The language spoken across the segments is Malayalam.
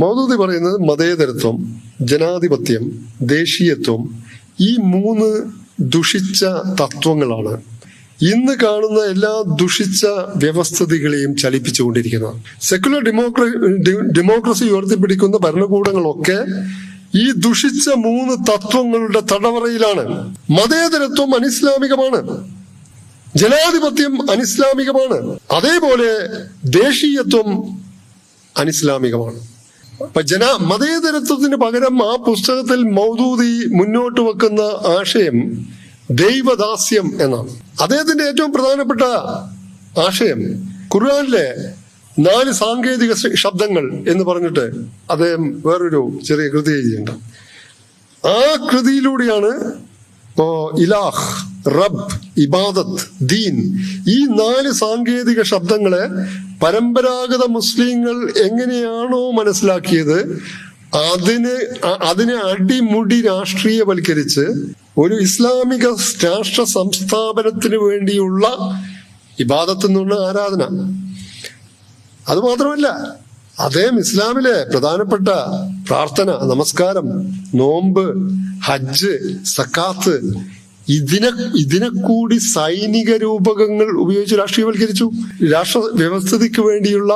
മൗദൂദി പറയുന്നത് മതേതരത്വം ജനാധിപത്യം ദേശീയത്വം ഈ മൂന്ന് ദുഷിച്ച തത്വങ്ങളാണ്. ഇന്ന് കാണുന്ന എല്ലാ ദുഷിച്ച വ്യവസ്ഥിതികളെയും ചലിപ്പിച്ചുകൊണ്ടിരിക്കുന്നത് സെക്യുലർ ഡെമോക്ര ഡെമോക്രസി ഉയർത്തിപ്പിടിക്കുന്ന ഭരണകൂടങ്ങളൊക്കെ ഈ ദുഷിച്ച മൂന്ന് തത്വങ്ങളുടെ തടവറയിലാണ്. മതേതരത്വം അനിസ്ലാമികമാണ്. ജനാധിപത്യം അനിസ്ലാമികമാണ്. അതേപോലെ ദേശീയത്വം അനിസ്ലാമികമാണ്. ജന മതേതരത്വത്തിന് പകരം ആ പുസ്തകത്തിൽ മൗദൂദി മുന്നോട്ട് വെക്കുന്ന ആശയം ദൈവദാസ്യം എന്നാണ്. അദ്ദേഹത്തിന്റെ ഏറ്റവും പ്രധാനപ്പെട്ട ആശയം ഖുർആാനിലെ നാല് സാങ്കേതിക ശബ്ദങ്ങൾ എന്ന് പറഞ്ഞിട്ട് അദ്ദേഹം വേറൊരു ചെറിയ കൃതി എഴുതിയിട്ടുണ്ട്. ആ കൃതിയിലൂടെയാണ് ഇപ്പോ ഇലാഹ് റബ് ഇബാദത്ത് ദീൻ ഈ നാല് സാങ്കേതിക ശബ്ദങ്ങളെ പരമ്പരാഗത മുസ്ലിങ്ങൾ എങ്ങനെയാണോ മനസ്സിലാക്കിയത് അതിന് അതിനെ അടിമുടി രാഷ്ട്രീയവൽക്കരിച്ച് ഒരു ഇസ്ലാമിക രാഷ്ട്ര സംസ്ഥാപനത്തിന് വേണ്ടിയുള്ള ഇബാദത്ത് എന്നുള്ള ആരാധന. അത് മാത്രമല്ല അദ്ദേഹം ഇസ്ലാമിലെ പ്രധാനപ്പെട്ട പ്രാർത്ഥന നമസ്കാരം നോമ്പ് ഹജ്ജ് സക്കാത്ത് ഇതിനെ ഇതിനെ കൂടി സൈനിക രൂപകങ്ങൾ ഉപയോഗിച്ച് രാഷ്ട്രീയവൽക്കരിച്ചു. രാഷ്ട്ര വ്യവസ്ഥിതിക്ക് വേണ്ടിയുള്ള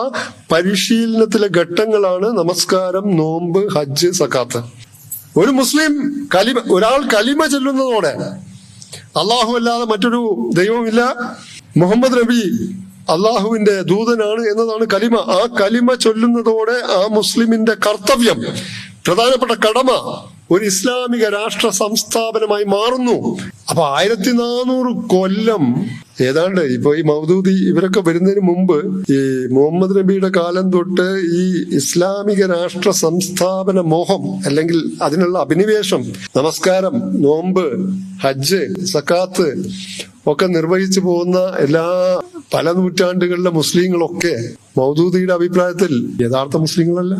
പരിശീലനത്തിലെ ഘട്ടങ്ങളാണ് നമസ്കാരം നോമ്പ് ഹജ്ജ് സക്കാത്ത്. ഒരു മുസ്ലിം കലിമ ഒരാൾ കലിമ ചെല്ലുന്നതോടെ അള്ളാഹു അല്ലാതെ മറ്റൊരു ദൈവമില്ല മുഹമ്മദ് നബി അള്ളാഹുവിന്റെ ദൂതനാണ് എന്നതാണ് കലിമ. ആ കലിമ ചൊല്ലുന്നതോടെ ആ മുസ്ലിമിന്റെ കർത്തവ്യം പ്രധാനപ്പെട്ട കടമ ഒരു ഇസ്ലാമിക രാഷ്ട്ര സംസ്ഥാപനമായി മാറുന്നു. അപ്പൊ ആയിരത്തി നാനൂറ് കൊല്ലം ഏതാണ്ട് ഇപ്പൊ ഈ മൗദൂദി ഇവരൊക്കെ വരുന്നതിന് മുമ്പ് ഈ മുഹമ്മദ് നബിയുടെ കാലം തൊട്ട് ഈ ഇസ്ലാമിക രാഷ്ട്ര സംസ്ഥാപന മോഹം അല്ലെങ്കിൽ അതിനുള്ള അഭിനിവേശം നമസ്കാരം നോമ്പ് ഹജ്ജ് സക്കാത്ത് ഒക്കെ നിർവഹിച്ചു പോകുന്ന എല്ലാ പല നൂറ്റാണ്ടുകളിലെ മുസ്ലിങ്ങളൊക്കെ മൗദൂദിയുടെ അഭിപ്രായത്തിൽ യഥാർത്ഥ മുസ്ലിങ്ങളല്ല.